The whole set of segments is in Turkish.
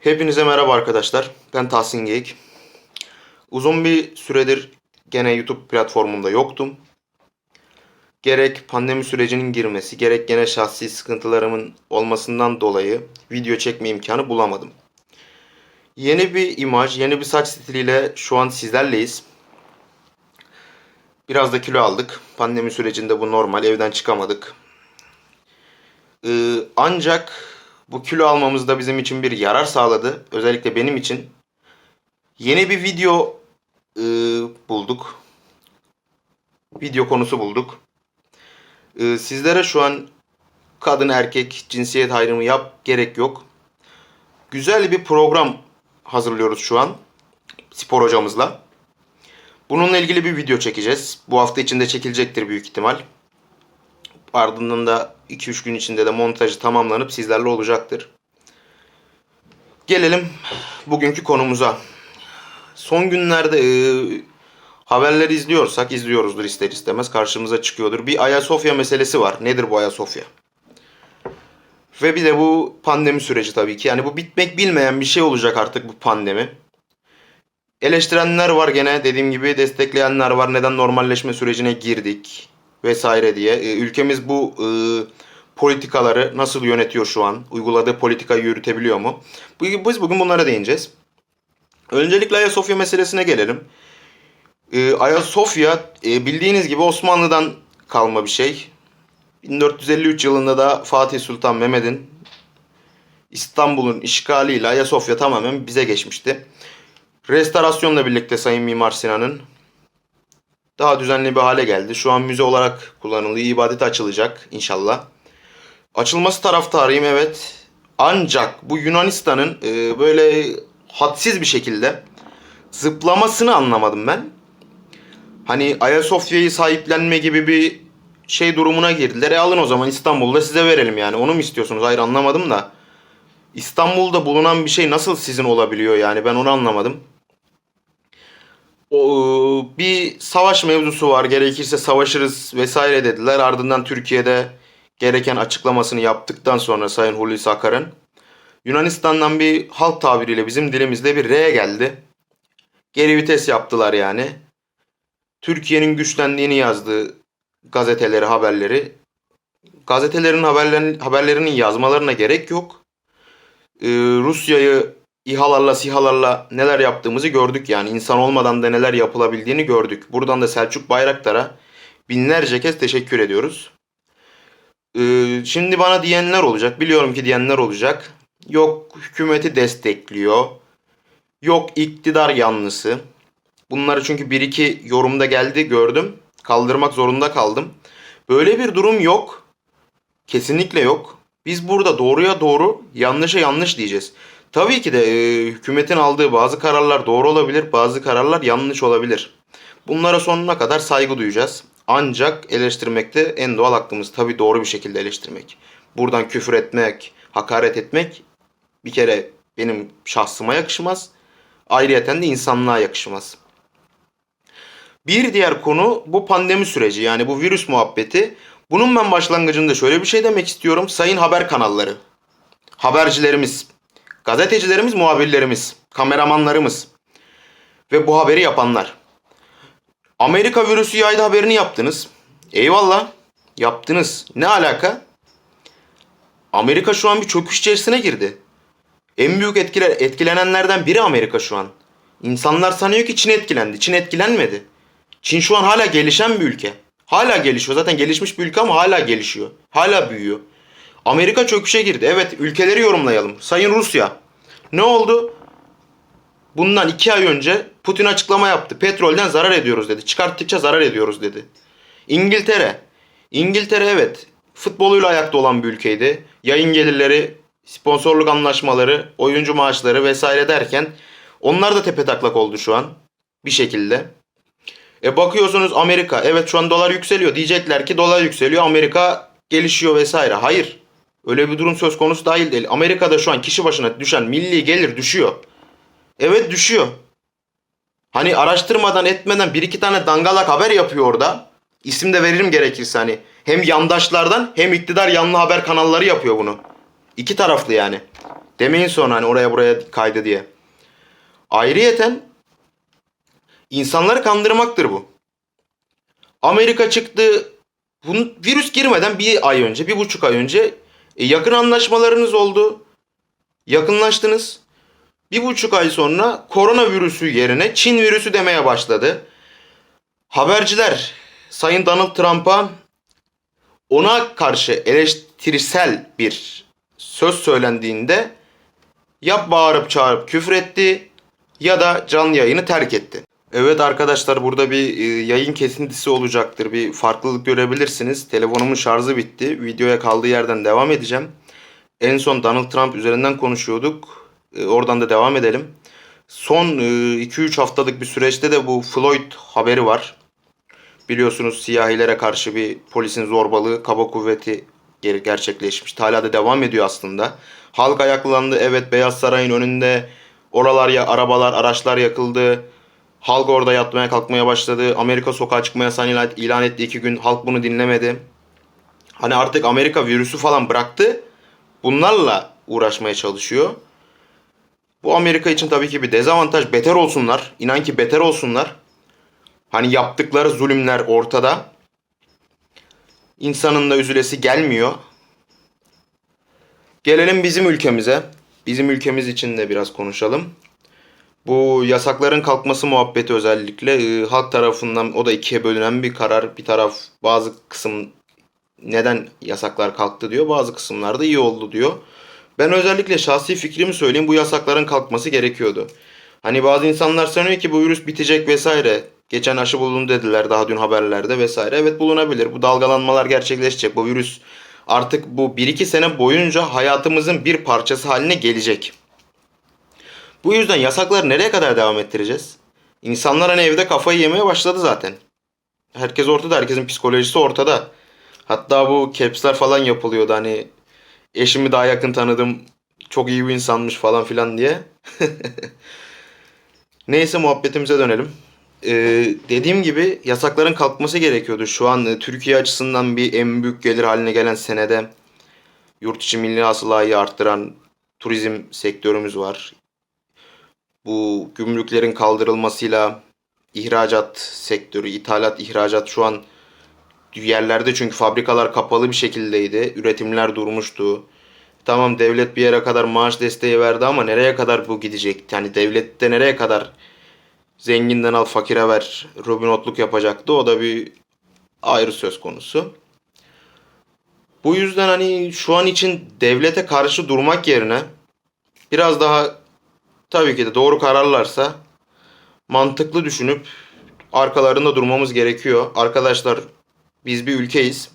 Hepinize merhaba arkadaşlar. Ben Tahsin Geyik. Uzun bir süredir gene YouTube platformunda yoktum. Gerek pandemi sürecinin girmesi, gerek gene şahsi sıkıntılarımın olmasından dolayı video çekme imkanı bulamadım. Yeni bir imaj, yeni bir saç stiliyle şu an sizlerleyiz. Biraz da kilo aldık. Pandemi sürecinde bu normal. Evden çıkamadık. Ee, ancak bu kilo almamız da bizim için bir yarar sağladı. Özellikle benim için. Yeni bir video e, bulduk. Video konusu bulduk. E, sizlere şu an kadın erkek cinsiyet ayrımı yap gerek yok. Güzel bir program hazırlıyoruz şu an spor hocamızla. Bununla ilgili bir video çekeceğiz. Bu hafta içinde çekilecektir büyük ihtimal. Ardından da 2-3 gün içinde de montajı tamamlanıp sizlerle olacaktır. Gelelim bugünkü konumuza. Son günlerde e, haberleri izliyorsak izliyoruzdur ister istemez karşımıza çıkıyordur. Bir Ayasofya meselesi var. Nedir bu Ayasofya? Ve bir de bu pandemi süreci tabii ki. Yani bu bitmek bilmeyen bir şey olacak artık bu pandemi. Eleştirenler var gene dediğim gibi destekleyenler var. Neden normalleşme sürecine girdik vesaire diye. E, ülkemiz bu e, politikaları nasıl yönetiyor şu an? Uyguladığı politikayı yürütebiliyor mu? Biz bugün bunlara değineceğiz. Öncelikle Ayasofya meselesine gelelim. E, Ayasofya e, bildiğiniz gibi Osmanlı'dan kalma bir şey. 1453 yılında da Fatih Sultan Mehmet'in İstanbul'un işgaliyle Ayasofya tamamen bize geçmişti. Restorasyonla birlikte Sayın Mimar Sinan'ın daha düzenli bir hale geldi. Şu an müze olarak kullanılıyor. İbadete açılacak inşallah. Açılması taraftarıyım evet. Ancak bu Yunanistan'ın e, böyle hadsiz bir şekilde zıplamasını anlamadım ben. Hani Ayasofya'yı sahiplenme gibi bir şey durumuna girdiler. E alın o zaman İstanbul'da size verelim yani. Onu mu istiyorsunuz? Hayır anlamadım da. İstanbul'da bulunan bir şey nasıl sizin olabiliyor yani ben onu anlamadım. O, bir savaş mevzusu var. Gerekirse savaşırız vesaire dediler. Ardından Türkiye'de gereken açıklamasını yaptıktan sonra Sayın Hulusi Akar'ın Yunanistan'dan bir halk tabiriyle bizim dilimizde bir R geldi. Geri vites yaptılar yani. Türkiye'nin güçlendiğini yazdı gazeteleri, haberleri. Gazetelerin haberlerin, haberlerinin yazmalarına gerek yok. Ee, Rusya'yı İHA'larla SİHA'larla neler yaptığımızı gördük yani. insan olmadan da neler yapılabildiğini gördük. Buradan da Selçuk Bayraktar'a binlerce kez teşekkür ediyoruz. Ee, şimdi bana diyenler olacak. Biliyorum ki diyenler olacak. Yok hükümeti destekliyor. Yok iktidar yanlısı. Bunları çünkü bir iki yorumda geldi gördüm. Kaldırmak zorunda kaldım. Böyle bir durum yok. Kesinlikle yok. Biz burada doğruya doğru, yanlışa yanlış diyeceğiz. Tabii ki de e, hükümetin aldığı bazı kararlar doğru olabilir, bazı kararlar yanlış olabilir. Bunlara sonuna kadar saygı duyacağız. Ancak eleştirmekte en doğal hakkımız tabii doğru bir şekilde eleştirmek. Buradan küfür etmek, hakaret etmek bir kere benim şahsıma yakışmaz. Ayrıyeten de insanlığa yakışmaz. Bir diğer konu bu pandemi süreci yani bu virüs muhabbeti. Bunun ben başlangıcında şöyle bir şey demek istiyorum. Sayın haber kanalları, habercilerimiz, gazetecilerimiz, muhabirlerimiz, kameramanlarımız ve bu haberi yapanlar. Amerika virüsü yaydı haberini yaptınız. Eyvallah. Yaptınız. Ne alaka? Amerika şu an bir çöküş içerisine girdi. En büyük etkile, etkilenenlerden biri Amerika şu an. İnsanlar sanıyor ki Çin etkilendi. Çin etkilenmedi. Çin şu an hala gelişen bir ülke. Hala gelişiyor. Zaten gelişmiş bir ülke ama hala gelişiyor. Hala büyüyor. Amerika çöküşe girdi. Evet ülkeleri yorumlayalım. Sayın Rusya. Ne oldu? Bundan iki ay önce Putin açıklama yaptı. Petrolden zarar ediyoruz dedi. Çıkarttıkça zarar ediyoruz dedi. İngiltere. İngiltere evet futboluyla ayakta olan bir ülkeydi. Yayın gelirleri, sponsorluk anlaşmaları, oyuncu maaşları vesaire derken onlar da tepetaklak oldu şu an. Bir şekilde. E bakıyorsunuz Amerika evet şu an dolar yükseliyor. Diyecekler ki dolar yükseliyor Amerika gelişiyor vesaire. Hayır. Öyle bir durum söz konusu değil değil. Amerika'da şu an kişi başına düşen milli gelir düşüyor. Evet düşüyor. Hani araştırmadan etmeden bir iki tane dangalak haber yapıyor orada. İsim de veririm gerekirse hani. Hem yandaşlardan hem iktidar yanlı haber kanalları yapıyor bunu. İki taraflı yani. Demeyin sonra hani oraya buraya kaydı diye. Ayrıyeten insanları kandırmaktır bu. Amerika çıktı. Bunun, virüs girmeden bir ay önce, bir buçuk ay önce e, yakın anlaşmalarınız oldu. Yakınlaştınız. Bir buçuk ay sonra koronavirüsü yerine Çin virüsü demeye başladı. Haberciler Sayın Donald Trump'a ona karşı eleştirisel bir söz söylendiğinde ya bağırıp çağırıp küfür etti ya da canlı yayını terk etti. Evet arkadaşlar burada bir e, yayın kesintisi olacaktır. Bir farklılık görebilirsiniz. Telefonumun şarjı bitti. Videoya kaldığı yerden devam edeceğim. En son Donald Trump üzerinden konuşuyorduk. E, Oradan da devam edelim. Son 2-3 haftalık bir süreçte de bu Floyd haberi var. Biliyorsunuz siyahilere karşı bir polisin zorbalığı, kaba kuvveti ger- gerçekleşmiş. Hala da devam ediyor aslında. Halk ayaklandı. Evet Beyaz Saray'ın önünde oralar ya arabalar, araçlar yakıldı. Halk orada yatmaya kalkmaya başladı. Amerika sokağa çıkma yasağını ilan- etti iki gün. Halk bunu dinlemedi. Hani artık Amerika virüsü falan bıraktı. Bunlarla uğraşmaya çalışıyor. Bu Amerika için tabii ki bir dezavantaj. Beter olsunlar. İnan ki beter olsunlar. Hani yaptıkları zulümler ortada. İnsanın da üzülesi gelmiyor. Gelelim bizim ülkemize. Bizim ülkemiz için de biraz konuşalım. Bu yasakların kalkması muhabbeti özellikle e, halk tarafından o da ikiye bölünen bir karar. Bir taraf bazı kısım neden yasaklar kalktı diyor. Bazı kısımlarda iyi oldu diyor. Ben özellikle şahsi fikrimi söyleyeyim bu yasakların kalkması gerekiyordu. Hani bazı insanlar sanıyor ki bu virüs bitecek vesaire. Geçen aşı bulundu dediler daha dün haberlerde vesaire. Evet bulunabilir. Bu dalgalanmalar gerçekleşecek. Bu virüs artık bu 1-2 sene boyunca hayatımızın bir parçası haline gelecek. Bu yüzden yasakları nereye kadar devam ettireceğiz? İnsanlar hani evde kafayı yemeye başladı zaten. Herkes ortada, herkesin psikolojisi ortada. Hatta bu caps'ler falan yapılıyordu hani eşimi daha yakın tanıdım, çok iyi bir insanmış falan filan diye. Neyse muhabbetimize dönelim. Ee, dediğim gibi yasakların kalkması gerekiyordu. Şu an e, Türkiye açısından bir en büyük gelir haline gelen senede yurt içi milli hasılayı arttıran turizm sektörümüz var. Bu gümrüklerin kaldırılmasıyla ihracat sektörü, ithalat, ihracat şu an yerlerde çünkü fabrikalar kapalı bir şekildeydi. Üretimler durmuştu. Tamam devlet bir yere kadar maaş desteği verdi ama nereye kadar bu gidecek? Yani devlette nereye kadar zenginden al fakire ver Robin Hood'luk yapacaktı. O da bir ayrı söz konusu. Bu yüzden hani şu an için devlete karşı durmak yerine biraz daha tabii ki de doğru kararlarsa mantıklı düşünüp arkalarında durmamız gerekiyor. Arkadaşlar biz bir ülkeyiz.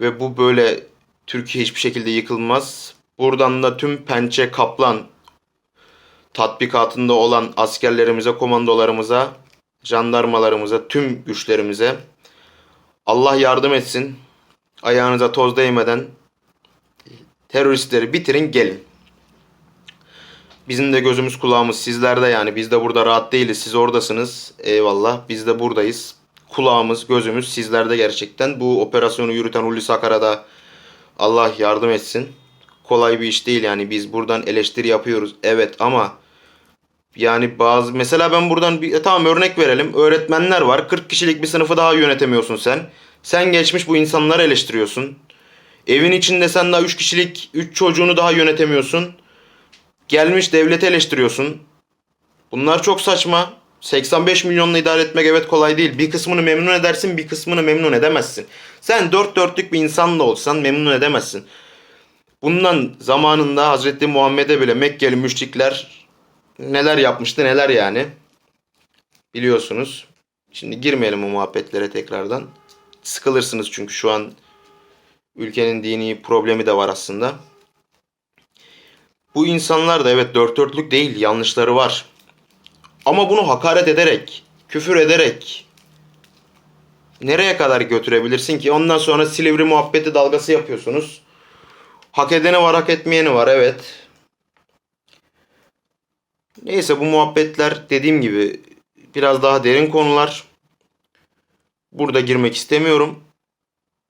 Ve bu böyle Türkiye hiçbir şekilde yıkılmaz. Buradan da tüm pençe kaplan tatbikatında olan askerlerimize, komandolarımıza, jandarmalarımıza, tüm güçlerimize Allah yardım etsin. Ayağınıza toz değmeden teröristleri bitirin gelin. Bizim de gözümüz kulağımız sizlerde yani. Biz de burada rahat değiliz. Siz oradasınız. Eyvallah. Biz de buradayız. Kulağımız, gözümüz sizlerde gerçekten. Bu operasyonu yürüten Hulusi Akar'a Allah yardım etsin. Kolay bir iş değil yani. Biz buradan eleştiri yapıyoruz. Evet ama yani bazı mesela ben buradan bir e, tamam örnek verelim. Öğretmenler var. 40 kişilik bir sınıfı daha yönetemiyorsun sen. Sen geçmiş bu insanları eleştiriyorsun. Evin içinde sen daha 3 kişilik 3 çocuğunu daha yönetemiyorsun. Gelmiş devleti eleştiriyorsun. Bunlar çok saçma. 85 milyonla idare etmek evet kolay değil. Bir kısmını memnun edersin, bir kısmını memnun edemezsin. Sen dört dörtlük bir insan da olsan memnun edemezsin. Bundan zamanında Hazreti Muhammed'e bile Mekkeli müşrikler neler yapmıştı neler yani. Biliyorsunuz. Şimdi girmeyelim o muhabbetlere tekrardan. Sıkılırsınız çünkü şu an ülkenin dini problemi de var aslında. Bu insanlar da evet dört dörtlük değil yanlışları var. Ama bunu hakaret ederek, küfür ederek nereye kadar götürebilirsin ki? Ondan sonra Silivri muhabbeti dalgası yapıyorsunuz. Hak edeni var, hak etmeyeni var evet. Neyse bu muhabbetler dediğim gibi biraz daha derin konular. Burada girmek istemiyorum.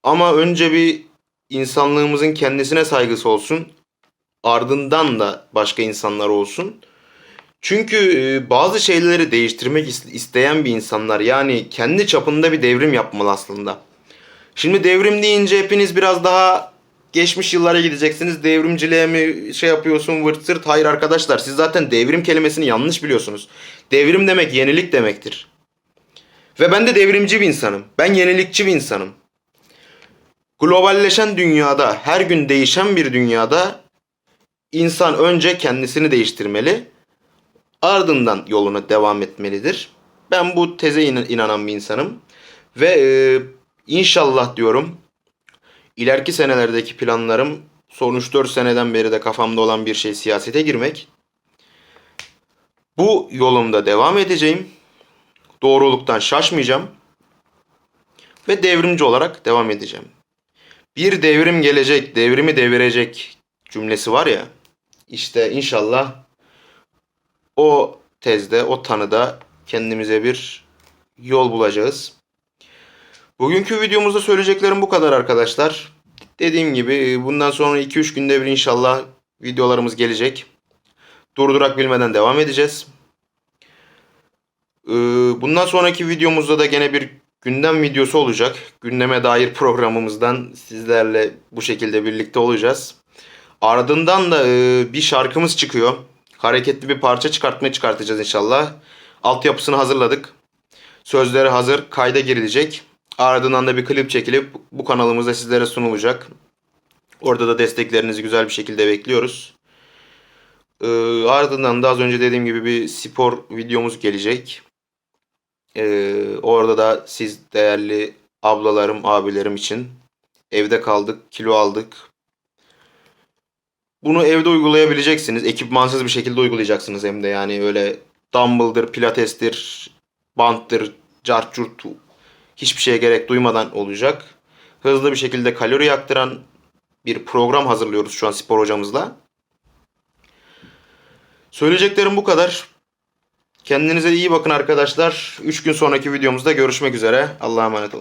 Ama önce bir insanlığımızın kendisine saygısı olsun. Ardından da başka insanlar olsun. Çünkü e, bazı şeyleri değiştirmek is- isteyen bir insanlar yani kendi çapında bir devrim yapmalı aslında. Şimdi devrim deyince hepiniz biraz daha geçmiş yıllara gideceksiniz. Devrimciliğe mi şey yapıyorsun vırt sırt? Hayır arkadaşlar siz zaten devrim kelimesini yanlış biliyorsunuz. Devrim demek yenilik demektir. Ve ben de devrimci bir insanım. Ben yenilikçi bir insanım. Globalleşen dünyada, her gün değişen bir dünyada insan önce kendisini değiştirmeli. Ardından yoluna devam etmelidir. Ben bu teze in- inanan bir insanım. Ve e, inşallah diyorum ileriki senelerdeki planlarım son 3-4 seneden beri de kafamda olan bir şey siyasete girmek. Bu yolumda devam edeceğim. Doğruluktan şaşmayacağım. Ve devrimci olarak devam edeceğim. Bir devrim gelecek, devrimi devirecek cümlesi var ya. İşte inşallah o tezde, o tanıda kendimize bir yol bulacağız. Bugünkü videomuzda söyleyeceklerim bu kadar arkadaşlar. Dediğim gibi bundan sonra 2-3 günde bir inşallah videolarımız gelecek. Durdurak bilmeden devam edeceğiz. Ee, Bundan sonraki videomuzda da gene bir gündem videosu olacak. Gündeme dair programımızdan sizlerle bu şekilde birlikte olacağız. Ardından da e, bir şarkımız çıkıyor. Hareketli bir parça çıkartmaya çıkartacağız inşallah. Altyapısını hazırladık. Sözleri hazır, kayda girilecek. Ardından da bir klip çekilip bu kanalımızda sizlere sunulacak. Orada da desteklerinizi güzel bir şekilde bekliyoruz. Ee, ardından da az önce dediğim gibi bir spor videomuz gelecek. Ee, orada da siz değerli ablalarım, abilerim için evde kaldık, kilo aldık. Bunu evde uygulayabileceksiniz. Ekipmansız bir şekilde uygulayacaksınız hem de yani öyle dumbbell'dır, pilatestir, banttır, cart hiçbir şeye gerek duymadan olacak. Hızlı bir şekilde kalori yaktıran bir program hazırlıyoruz şu an spor hocamızla. Söyleyeceklerim bu kadar. Kendinize iyi bakın arkadaşlar. 3 gün sonraki videomuzda görüşmek üzere. Allah'a emanet olun.